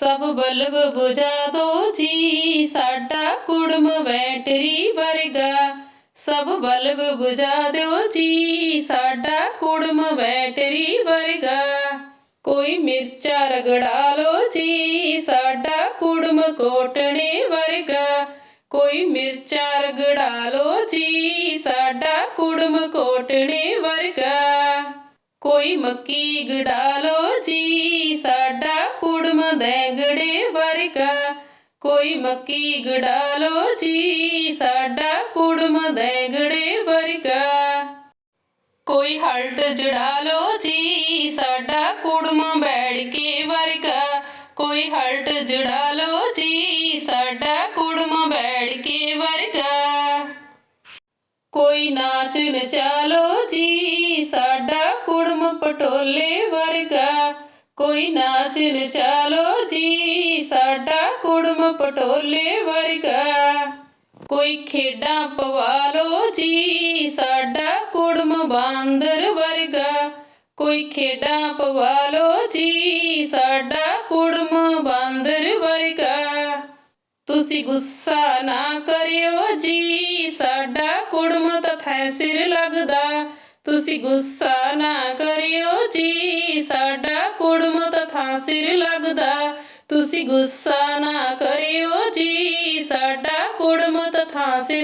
ਸਭ ਬਲਬ ਬੁਝਾ ਦੋ ਜੀ, ਸਾਡਾ ਕੁੜਮ ਬੈਟਰੀ ਵਰਗਾ। ਸਭ ਬਲਬ ਬੁਝਾ ਦਿਓ ਜੀ, ਸਾਡਾ ਕੁੜਮ ਬੈਟਰੀ ਵਰਗਾ। ਕੋਈ ਮਿਰਚਾ ਰਗੜਾ ਲੋ ਜੀ, ਸਾਡਾ ਕੁੜਮ ਕੋਟਣੇ ਵਰਗਾ। ਕੋਈ ਮਿਰਚਾ ਰਗੜਾ ਲੋ ਜੀ, ਸਾਡਾ ਕੁੜਮ ਕੋਟਣੇ ਵਰਗਾ। ਕੋਈ ਮੱਕੀ ਗੜਾ ਲੋ ਜੀ, ਸਾਡਾ ਕੁੜਮ ਦੈਂਗੜੇ ਵਰਗਾ ਕੋਈ ਮੱਕੀ ਗੜਾ ਲੋ ਜੀ, ਸਾਡਾ ਕੁੜਮ ਦੈਂਗੜੇ ਵਰਗਾ ਕੋਈ ਹਲਟ ਜੜਾ ਲੋ ਜੀ, ਸਾਡਾ ਕੁੜਮ ਬੈੜ ਕੇ ਵਰਗਾ ਕੋਈ ਹਲਟ ਜੜਾ ਲੋ ਜੀ, ਸਾਡਾ ਕੁੜਮ ਬੈੜ ਕੇ ਵਰਗਾ ਕੋਈ ਨਾਚ ਨਚਾ ਨਚਾਲੋ ਜੀ, ਸਾਡਾ ਕੁੜਮ ਪਟੋਲੇ ਵਰਗਾ ਕੋਈ ਨਾਚ ਨਚਾਲੋ ਜੀ, ਸਾਡਾ ਕੁੜਮ ਪਟੋਲੇ ਵਰਗਾ। ਕੋਈ ਖੇਡਾਂ ਪਵਾ ਲੋ ਜੀ, ਸਾਡਾ ਕੁੜਮ ਬਾਂਦਰ ਵਰਗਾ। ਕੋਈ ਖੇਡਾਂ ਪਵਾ ਲੋ ਜੀ, ਸਾਡਾ ਕੁੜਮ ਬਾਂਦਰ ਵਰਗਾ। ਤੁਸੀਂ ਗੁੱਸਾ ਨਾ ਕਰਿਓ ਜੀ, ਸਾਡਾ ਕੁੜਮ ਤਥੈ ਸਿਰ ਲੱਗਦਾ। ਤੁਸੀਂ ਗੁੱਸਾ ਨਾ ਕਰਿਓ ਜੀ, ਸਾਡਾ ਕੁੜਮ ਤਥਾ ਸਿਰ ਲੱਗਦਾ। ਤੁਸੀਂ ਗੁੱਸਾ ਨਾ ਕਰਿਓ ਜੀ, ਸਾਡਾ ਕੁੜਮ ਤਥਾ ਸਿਰ